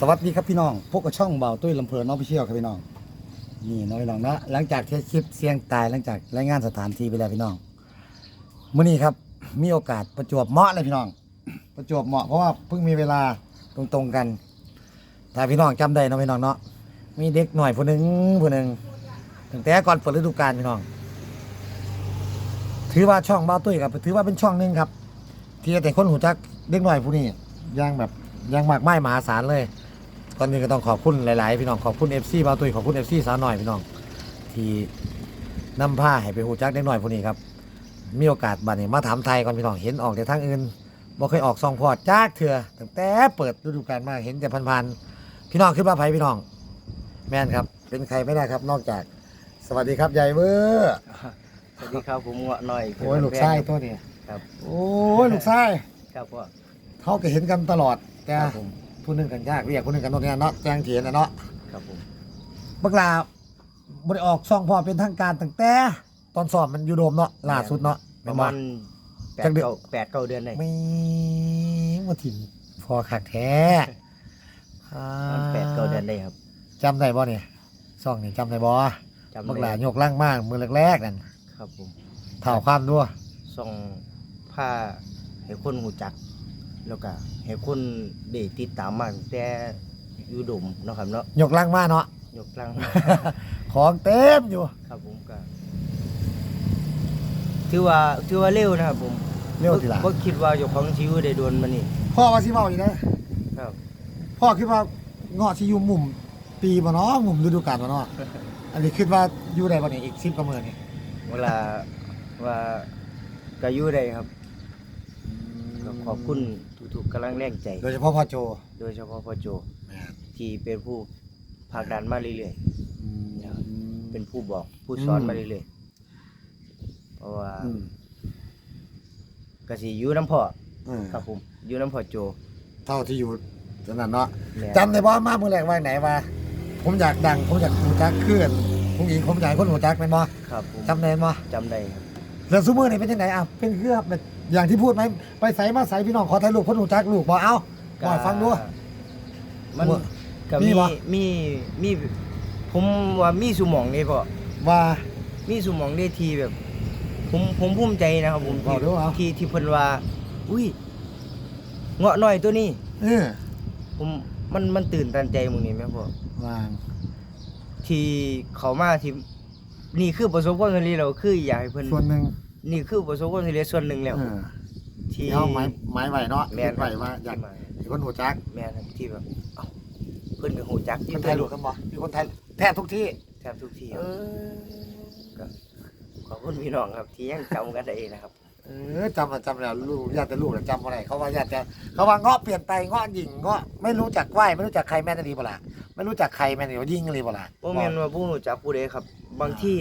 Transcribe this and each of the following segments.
สวัสดีครับพี่น้อง พวกกับช่องเบาตุ้ยลำเพลินน้องพี่เชี่ยวครับพี่น้อง นี่น้องพี่น้องนะหลังจากที่คลิปเสียงตายหลังจากรายงานสถานที่ไปแล้วพี่น้องมื้อนี้ครับ มีโอกาสประจวบเหมาะเลยพี่น้อง ประจวบเหมาะเพราะว่าเพิ่งมีเวลาตรงๆกันถ้าพี่น้องจำได้นะพี่น้องเนาะมีเด็กหน่อยผู้หนึ่งผู้หนึ่งตั้งแต่ก่อนเปิดฤดูกาลพี่น้อง ถือว่าช่องเบาตุ้ยกับถือว่าเป็นช่องหนึ่งครับ ที่แต่คนหูจักเด็กหน่อยผู้นี้อยังแบบอยังมากไม้มหาศาลเลย ก่อนอื่นก็ต้องขอบคุณหลาย ๆ พี่น้องขอบคุณเอฟซีบาตุยขอบคุณเอฟซีสาวหน่อยพี่น้อง ที่นำผ้าให้ไปหูจักเด็กหน่อยผู้นี้ครับ มีโอกาสบัดนี้มาถามไทยก่อนพี่น้องเห็นออกแต่ทางอื่นบ่เคยออกซองพอดจากเถื่อตั้งแต่เปิดฤดูกาลมาเห็นแต่พันๆพี่น้องขึ้นมาไผพี่น้อง แม่นครับ เป็นใครไม่ได้ครับ นอกจาก สวัสดีครับยายเวอร์สวัสดีครับผมเงาะหน่อยโอ้ยลูกชายตัวนี้ครับ โอ้ยลูกชายครับพ่อเขาก็เห็นกันตลอดแต่ครับผม ผู้หนึงกันยากเรียกผู้หนึงกันโน่นนี่เนาะแจ้งเถียนนะเนาะครับผมบักลาบริออกซองพอเป็นทางการตั้งแต่ ตอนสอบมันอยู่โดมเนาะล่าสุดเนาะประมาณแปจัดกเดือน เก้าแปดเก้าเดือนได้ไม่มาถิ่นพอขักแท้อ่าประมาณแปดเก้าเดือนได้ครับจำได้บ่เนี่ยซองนี่จำได้บ่จำบักได้ลายกล่างมากมือแรกๆนั่นครับผมเท่าความด้วยส่งผ้าให้คนหูจัก แล้วก็ให้คนได้ติดตามมาตั้งแต่อยู่ดมเนาะครับเนาะยกล่างมากเนาะ ยกลัง ของเต็มอยู่ ครับผมก็ถือว่าถือว่าเร็วนะครับผมเร็วทีหละบ่คิดว่าเจ้าของชีวิตได้โดนมานี่ พ่อว่าสิเมาอีกนะครับ พ่อคิดว่าเงาะสิอยู่มุมปีบ่เนาะมุมฤดูกาลบ่เนาะอันนี้คิดว่าอยู่ได้บ่เนี่ยอีก10กว่ามื้อนี่เวลาว่าก็อยู่ได้ครับ ก็ขอบคุณทุกๆกำลังแรงใจ โดยเฉพาะพ่อโจโดยเฉพาะพ่อโจที่เป็นผู้ผลักดันมาเรื่อยๆเป็นผู้บอกผู้สอนมาเรื่อยๆ เพราะว่าอืมกสิอยู่น้ำพ่อเออครับผมอยู่น้ำพ่อโจเท่าที่อยู่ตอนนั้นเนาะแม่นจำได้บ่มาเมื่อแรกว่าไหนว่า ผมอยากดังผมอยากหูจักเคลื่อนผมหญิงผมอยากให้คนหูจักแม่นบ่ครับผมจำได้บ่จำได้ครับเรื่องซูเมอร์นี่เป็นยังไงอะเป็นเครื่องแบบ อย่างที่พูดไหมไปใส่มาใส่พี่น้องขอถ่ายรูปคนหูจักลูกบ่เอาบ่ให้ฟังดูมันว่าก็มีมีบ่ มีมีผมว่ามีสมองนี่พ่อว่า มีสมองได้ทีแบบ ผมผมภูมิใจนะครับผมบอกด้วยเหรอ ที่ที่เพิ่นว่า อุ้ยเงาะหน่อยตัวนี้ เออผมมันมันตื่นตันใจมึงนี่แม่พ่อวางที่เขามาที่นี่คือประสบความสำเร็จเราคืออยากให้เพิ่นส่วนหนึ่ง นี่คือประสบความสำเร็จส่วนหนึ่งแล้ว เออที่ที่เอาไม้ไม้ไหวเนาะแม่นไหวว่าอยากให้คนหูจักแม่นครับที่แบบเอ้าเพิ่นก็ฮู้จักคนไทยรู้กันบ่มีคนไทยแทบทุกที่แทบทุกที่เอครับอขอบคุณพี่น้องครับที่ยังจำกันได้นะครับ เออจำอะจำแล้วลูกญาติแต่ลูกแต่จำอะไรเขาว่าญาติจะเขาว่าเงาะเปลี่ยนไปเงาะยิงเงาะไม่รู้จักไหวไม่รู้จักใครแม่นดีบ่ล่ะไม่รู้จักใครแม่นดีว่ายิงอะไรบ่ล่ะ บ่แม่นว่าผู้รู้จักผู้ใดครับ บางที่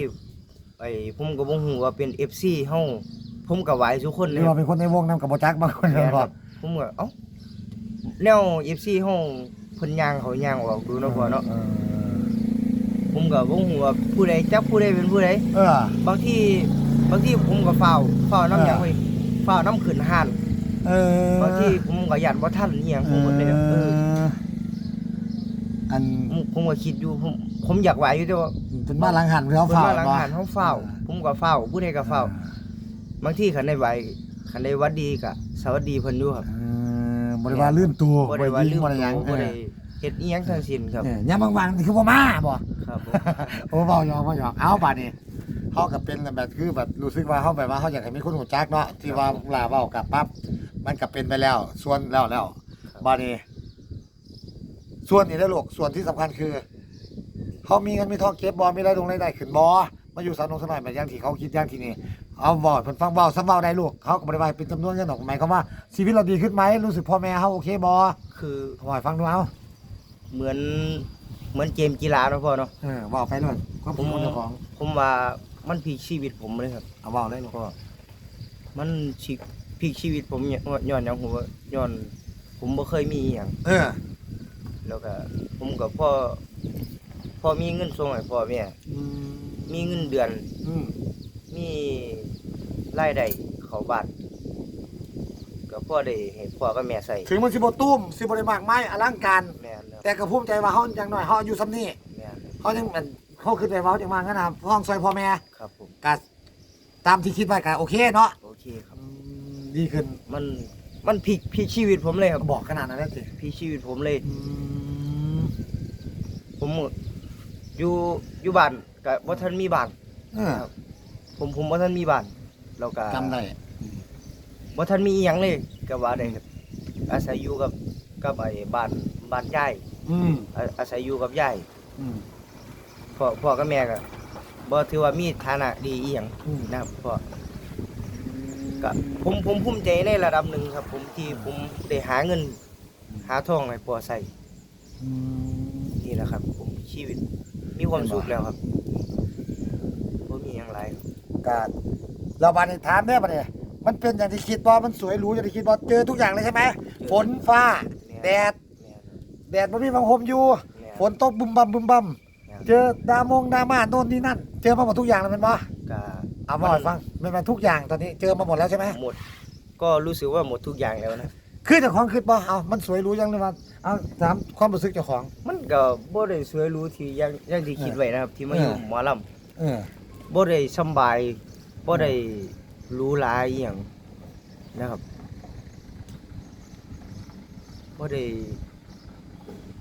ไอ้ผมก็บ่ฮู้ว่าเป็น FC เฮาผมก็ไหวทุกคนหเลรืยอว่าเป็นคนในวงนำกับบ่จักบางคนแม่นก็ครับผมก็เอ้าแนว FC เฮาเพิ่นย่างเขาย่างออกดูเนาะพ่อเนาะออผมก็บ่ฮู้ว่าผู้ใดจักผู้ใดเป็นผู้ใด เออ บางที่บางที่ผมก็เฝ้าเฝ้าน้ำหยังไว้เฝ้าน้ำขึ้นห้านเออบางที่ผมก็ยันบ่ทันอีหยังผมก็เลยแบบเอออัน ผมผมก็คิดอยู่ผมผมอยากไหวอยู่แต่ว่า เป็นบ้านหลังหันเพื่อเพิ่นเฝ้ามาหลังห้านเฮาเฝ้า ผมก็เฝ้าผู้ใดก็เฝ้า บางที่คันได้ไหวคันได้หวัดดีก็สวัสดีเพิ่นอยู่ครับเออบริวารลืมตัวบ่ได้ว่าลืมบ่ได้หยังบ่ได้เออเฮ็ดอีหยังทั้งสิ้นครับ เออยามบางๆนี่คือบ่มาบ่ ครับผม โอ้เบาหยอกเบาหยอกเอาป่านนี้เขากับเป็นแบบคือแบบรู้สึกว่าเขาแบบว่าเขาอยากให้มีคนหูจักเนาะที่ว่าลาเบากลับปั๊บมันกับเป็นไปแล้ว ส่วนแล้วแล้วบานี้ ส่วนนี้ได้อลูกส่วนที่สำคัญคือ เขามีเงินมีทองเก็บบอมีรายดงรายได้ขึ้นบอมาอยู่สานงสนอยแบบอย่างที่เขาคิดอย่างที่นี่เอาบอดเพิ่นฟังเบาซ้ำเบาได้ลูกเขาก็บริวารเป็นจำนวนเงินออกหมายความว่าชีวิตเราดีขึ้นไหมรู้สึกพ่อแม่เขาโอเคบอคือขอให้ฟังดูเอาเหมือนเหมือนเกมกีฬาเนาะพ่อเนาะเออบอกไปเลยความผคิดมของเจ้าของผมว่ามันพลิกชีวิตผมเลยครับเอาบอกเลยลูกก็มันชีพลิกชีวิตผมเนี่ยย้อนหยังผมว่าย้อน ผมบ่เคยมีอหย่างเออแล้วก็ผมกับพ่อ พ่อมีเงินส่งให้พ่อแม่อืมมีเงินเดือน อืมมีรายได้เข้าบ้านก็พ่อได้ให้พ่อกับแม่ใส่ถึงมันสิบตุ้มสิบริมากไม้อลังการ แม่นนะแต่ก็ภูมิใจว่าเฮาอย่างน้อยเฮาอายุซ้ำนี้แม่นเฮายังมันเฮาขึ้นไปเว้าจังว่างั้นน่ะห้องซอยพ่อแม่ครับผมก็ตามที่คิดไว้ก็โอเคเนาะโอเคครับดีขึ้นมันมันพลิกพลิกชีวิตผมเลยครับบอกขนาดนั้นเลยสิพลิกชีวิตผมเลย อืมผม อยู่อยู่บ้านก็บ่ทันมีบ้านเออผมผมบ่ทันมีบ้านแล้วก็จำได้บ่ทันมีอิหยังเลยก็ว่าได้ครับอาศัยอยู่กับกับไอ้บ้านบ้านยายอืมอาอาศัยอยู่กับยายอืมพ่อพ่อกับแม่ก็บ่ถือว่ามีฐานะดีอีหยังอืมนะครับพ่อก็ผมผมภูมิใจในระดับหนึ่งครับ ผมที่ผมได้หาเงิน หาทองให้พ่อใส่อืมนี่แหละครับ ผมชีวิต มีความสุขแล้วครับบ่มีหยังหลายครับก็เราบาดนี้ถามแม่บัดนี้มันเป็นอย่างที่คิดบ่มันสวยหรูอย่างที่คิดบ่เจอทุกอย่างเลยใช่ไหมฝนฟ้า แดดแม่นแดดบ่มีบางหมอยู่ แม่น ฝนตกบึมบัมบึมบัมแม่นเจอดามงดราม่าโน่นนี่นั่น เจอมาหมดทุกอย่างแล้วแมันบ่ก็เอามาให้ฟังแมันมาทุกอย่างตอนนี้เจอมาหมดแล้วใช่ไหมหมดก็รู้สึกว่าหมดทุกอย่างแล้วนะ คือเจ้าของคิดบ่เอามันสวยหรูยังเลยว่าเอาถามความรู้สึกเจ้าของ มันก็บ่ได้สวยหรู้ที่อยังอยังที่คิดไว้นะครับ ที่มาอยู่เออหมอลำเออบ่ได้สำบายบ่ได้หรู้หลายอหย่างนะครับบ่ได้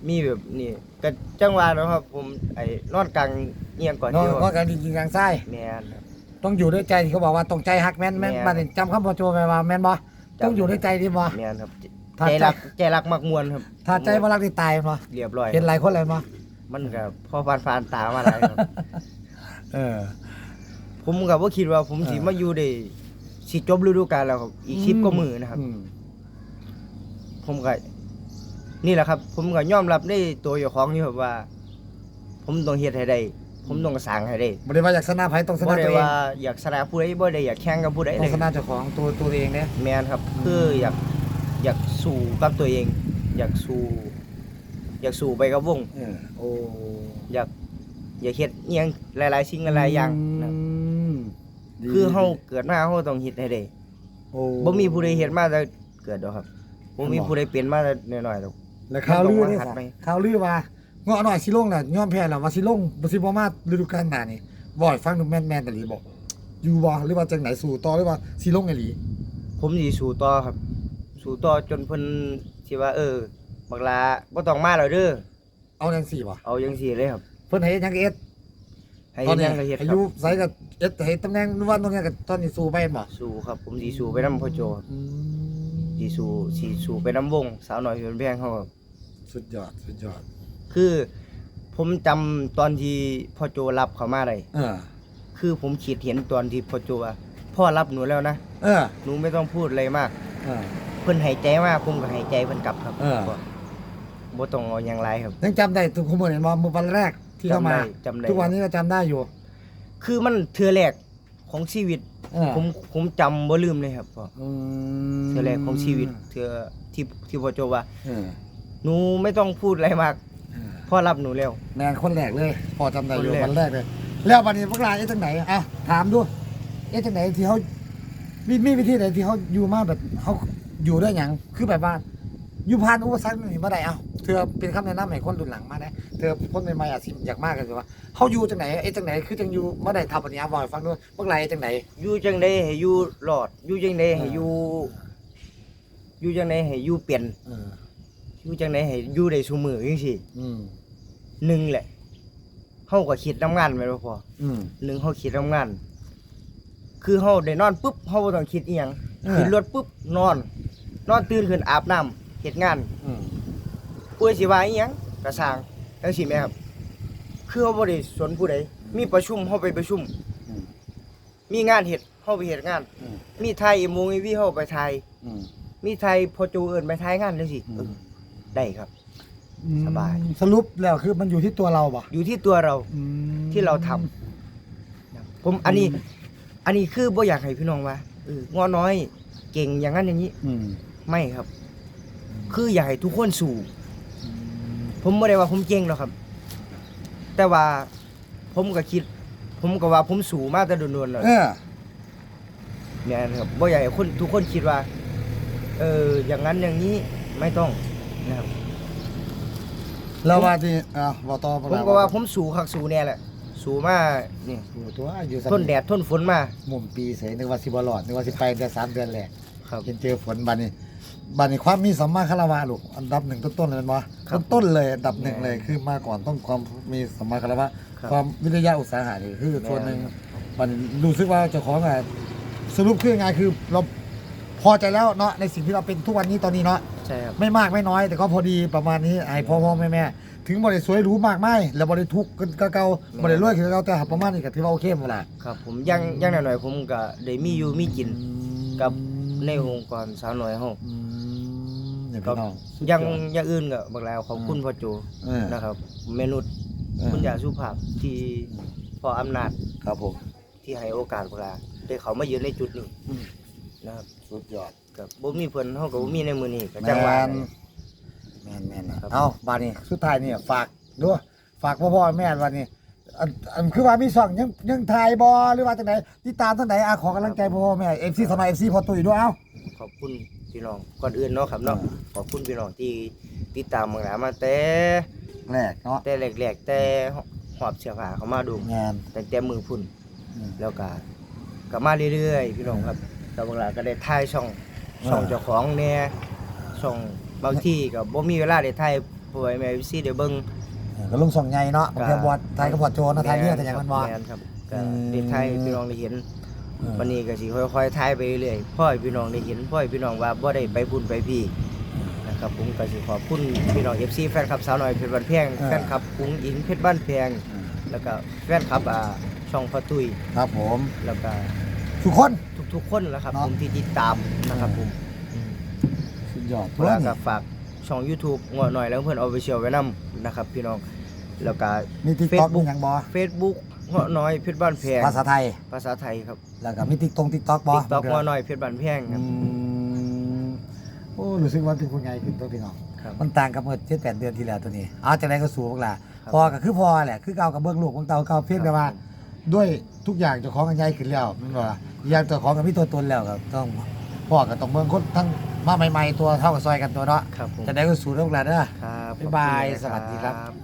มีแบบนี้ก็จังหวะเนาะครับ ผมไอ้นอนกลางเอียงก่อนนอนเดียวนอนกันจริงๆกลางไส้แม่นครับ ต้องอยู่ด้วยใจที่เขาบอกว่าต้องใจฮักแม่นแม่นแม่นมานี่จำคำพอโจไปว่าแม่นบ่จำ ต้องอยู่ด้วยใจดีบ่ แม่นครับถ้าใจใจ รักใจรักมักมวนครับถ้าใจบ่รักนี่ตายบ่เรียบร้อยเห็นหลายคนเลยบ่มันก็พอผ่านผ่านตามาหลายครับ เออ ผมก็บ่คิดว่าผมสิเออ มาอยู่ได้สิจบฤดูกาลแล้วครับอีก10กว่ามื้อนะครับอืมผมก็นี่แหละครับ ผมก็ยอมรับในตัวเจ้าของนี่ครับว่า ผมต้องเฮ็ดให้ได้ ผมต้องสร้างให้ได้บ่ได้ว่าอยากชนะไผต้องชบ่นะได้ตัวเองว่าอยากชนะผู้ใดบ่ได้อยากแข่งกับผู้ใดต้เลองยชนะเจ้าของตัวตัวเองเนี่ยแม่นครับอืมคืออยากอยากสู้กับตัวเอง อยากสู้อยากสู้ไปกับวง เออโอ้อยากอยากเฮ็ดอิหยังหลายๆสิ่งหลายๆอย่างนะครับมดีคือเฮาเกิดมาเฮาต้องเฮ็ดให้ได้โอ้บ่มีผู้ใดเฮ็ดมาแต่เกิดดอกครับบ่มีผู้ใดเป็นมาแต่น้อยๆดอก แล้วข่าวลือเนี่ยมันต้องมาหัดไหมข่าวลือว่าเงาะหน่อยสิลงน่ะยอมแพ้แล้วว่าสิลงบ่สิบ่มาฤดูกาลหน้านี่บ่ให้ฟังดูแม่นๆแต่หลีบอก อยู่บ่หรือว่าจังไหนสู่ต่อหรือว่าสิลงไอ้หลีผมสิสู้ต่อครับ สู้ต่อจนเพิ่นสิว่า เออ บักลาบ่ต้องมาแล้วเด้อเอาจังซี่บ่เอาจังซี่เลยครับ เพิ่นให้เฮ็ดหยังก็เอ็ดให้ตอนเฮ็ดหนี้ยังก็เฮ็ดอาครัยุบใส่กับเอ็ดให้ตำแหน่งวันตรงนี้ก็ตอนนี้สู้ไปบ่สู้ครับ ผมสิสู้ไปนํพ่อโจอืม สิสู้สิสู้ไปนํวง สาวน้อยเพชรแพงเขาครับ สุดยอด สุดยอด คือผมจำตอนที่พ่อโจรับเขามาได้เออ คือผมคิดเห็นตอนที่พ่อโจว่าพ่อรับหนูแล้วนะเออ หนูไม่ต้องพูดอะไรมาก เออ เพิ่นหายใจมากผมก็หายใจเพิ่นกลับครับเออ บ่บ่ต้องเอาหยังหลายครับ ยังจำได้ทุกคนเห็นบ่มื้อวันแรกที่เข้ามา จำได้จำได้ ทุกวันนี้ก็จำได้อยู่ คือมันเทื่อแรกของชีวิต เออผมผมจำบ่ลืมเลยครับพ่ออืมเทื่อแรกของชีวิตเทื่อที่ที่พ่อโจว่าเออหนูไม่ต้องพูดอะไรมากเออ พ่อรับหนูแล้ว แมนคนแรกเลยพอจำได้อยู่คนแรก วันแรกเลย แล้ววันนี้พวกเราเอ๊ะจังไหนอะถามดูเอ๊ะจังไหนที่เขามีมีวิธีไหนที่เขาอยู่มาแบบเขาอยู่ได้หยังคือแบบว่าอยู่ผ่านอุปสรรคนี่มาได้เอ้าเธอเป็นคำแนะนำให้คนรุ่นหลังมาได้เธอคนใหม่ๆอาจสิอยากมากกันสิว่าเขาอยู่จังไหนเอ๊ะจังไหนคือจังอยู่มาได้ทำปัญญาบ่อยฟังด้วยพวกเราเอ๊ะจังไหน อยู่จังไดให้อยู่รอด อยู่จังไดให้อยู่อยู่จังไดให้อยู่เปลี่ยน เออ อยู่จังไดให้อยู่ได้ซุมื้อจังซี่อืมหนึ่งแหละเฮาก็คิดทำงานแม่นบ่พออืม หนึ่งเฮาคิดทำงาน คือเฮาได้นอนปุ๊บเฮาบ่ต้องคิดอีหยังเออ ขึ้นรถปุ๊บนอน นอนตื่นขึ้นอาบน้ำเฮ็ดงาน อืมผู้ใดสิว่าอีหยังก็สร้างจังซี่แหมครับ คือเฮาบ่ได้สนผู้ใดมีประชุมเฮาไปประชุม อืม มีงานเฮ็ดเฮาไปเฮ็ดงาน อืม มีถ่ายอีโมอีวีเฮาไปถ่ายอืม มีถ่ายพอจูเอิ้นไปถ่ายงานจังซี่อืมเออ ได้ครับสบาย สรุปแล้วคือมันอยู่ที่ตัวเราป่ะอยู่ที่ตัวเราอืม ที่เราทำผมอันนี้อันนี้คือบ่อยากให้พี่น้องว่าเอองอน้อยเก่งอย่างนั้นอย่างนี้อืมไม่ครับ คืออยากให้ทุกคนสู่ ผมไม่ได้ว่าผมเก่งหรอกครับ แต่ว่าผมก็คิด ผมก็ว่าผมสู่มาแต่โดนๆแล้ว เออ เนี่ยนะครับบ่อยากให้คนทุกคนคิดว่า เอออย่างนั้นอย่างนี้ไม่ต้อง นะครับแล้วว่าที่อ้าวบ่ต่อผมก็ว่าผมสู่คักสู่แน่แหละ สู่มานี่โอ้ตัวอยู่ทนแดดทนฝนมามุมปีเสยนึกว่าสิบ่รอดนึกว่าสิไปแต่สามเดือนแหละครับเห็นเจอฝนบัดนี้บัดนี้ความมีสัมมาคารวะลูกอันดับหนึ่งต้นๆเลยแม่นบ่ครับต้นๆเลยอันดับหนึ่งเลยคือมาก่อนต้องความมีสัมมาคารวะครับความวิทยาอุตสาหะนี่คือส่วนหนึ่งแม่นบัดนี้รู้สึกว่าเจ้าของอะสรุปคือยังไงคือเราพอใจแล้วเนาะในสิ่งที่เราเป็นทุกวันนี้ตอนนี้เนาะ ใช่ครับ ไม่มากไม่น้อย แต่ก็พอดีประมาณนี้ไอ้พ่อพ่อแม่แม่ถึงบ่ได้สวยหรูมากไม่แล้วบ่ได้ทุกข์ก็เก่าบ่ได้รวยคือเก่าแต่หาประมาณนี้ก็ถือว่าโอเคหมดละครับ ผมยังยังหน่อยๆผมก็ได้มีอยู่มีกินกับในองค์กรสาวน้อยเฮาอืมเนี่ยก็พี่น้องสุดยังอดอย่างอื่นก็บักแล้วขอบคุณพ่อโจเออนะครับเมนุษย์เออคุณยาสุภาพที่พออำนาจครับผมที่ให้โอกาสพวกเราได้เขามายืนในจุดนี้อืมนะครับสุดยอด กับบ่มีเพิ่นเฮาก็บ่มีในมือนี้ก็แมจังหวะนแมนแมนนะครับ เอาบาดนี้สุดท้ายนี่ฝากด้วยฝากพ่อพ่อแม่วันนี้อันอันคือว่ามีช่องยังยังถ่ายบอหรือว่าจังไหนติดตามทางไหนอะขอกำลังใจพ่อพ่อแม่เอฟซีสมัยเอฟซีพอตุ้ยด้วยเอ้าขอบคุณพี่น้องก่อนอื่นเนาะครับเนาะอ่า ขอบคุณพี่น้องที่ติดตามมาหลายมาแต่แรกเนาะแต่แรกๆแต่หอบเสื้อผ้าเข้ามาดูงานตั้งแต่มือพุ่น อืม แล้วก็ก็มาเรื่อยๆ พี่น้องครับแต่บางหลาก็ได้ถ่ายช่อง ช่องอ่าเจ้าของแหน่ช่องบางที่ก็บ่มีเวลาได้ถ่ายป่วยแม่วิซี่ได้เบิ่งเออก็ลงส่องใหญ่เนาะบางทีบอดไทยก็บอดโจนะไทยเนี่ยแต่อย่างมันบอดแม่นครับก็อืมได้ถ่ายให้พี่น้องได้เห็นเออวันนี้ก็สิค่อยๆถ่ายไปเรื่อยๆพ่อให้พี่น้องได้เห็นพ่อให้พี่น้องว่าบ่ได้ไปบุญไปพี่นะครับผมก็สิขอบคุณพี่น้อง FC แฟนคลับสาวน้อยเพชรบ้านแพงแฟนคลับกุ้งอิงเพชรบ้านแพงแล้วก็แฟนคลับอ่าช่องพ่อตุ้ยครับผมแล้วก็ทุกคน ทุกๆคนแหล้วครับเนาะ ผมที่ติดตามนะครับผมสุดยอดเพื่อกับฝากช่อง YouTube งอหน่อยแล้วเพื่อนเอาไปเชียวไว้นํนะครับ พี่น้องแล้วก็ มีติ๊กต็อกมี Facebook อย่างบอ Facebook งอน้อยเพชรบ้านแพงภาษาไทย ภาษาไทยครับ แล้วก็มีติ๊กตรงติ๊กต็อกบอ TikTok งอน้อยเพชรบ้านแพงครับอืมโอ้รู้สึกว่าเป็นคนใหญ่ขึ้นตัวพี่น้อง ครับ มันต่างกับเมื่อเจ็ดแปดเดือนที่แล้วตัวนี้เอาจากไหนก็สูงพวกล่ะครับ พอก็คือพอแหละ คือเก่ากับเบื้องลูกของเตาเก่าเพียงแต่ว่า ด้วยทุกอย่างเจ้าของกันใหญ่ขึ้นแล้วนั่นว่าอีกอย่างเจ้าของกันมีตัวตนแล้วครับต้องพ่อกับต้องเมืองคนทั้งมาใหม่ๆตัวเท่ากับซอยกันตัวเนาะครับผมจากไหนก็สูงพวกล่ะเด้อครับบ๊ายบายขอณสวัสดีครับ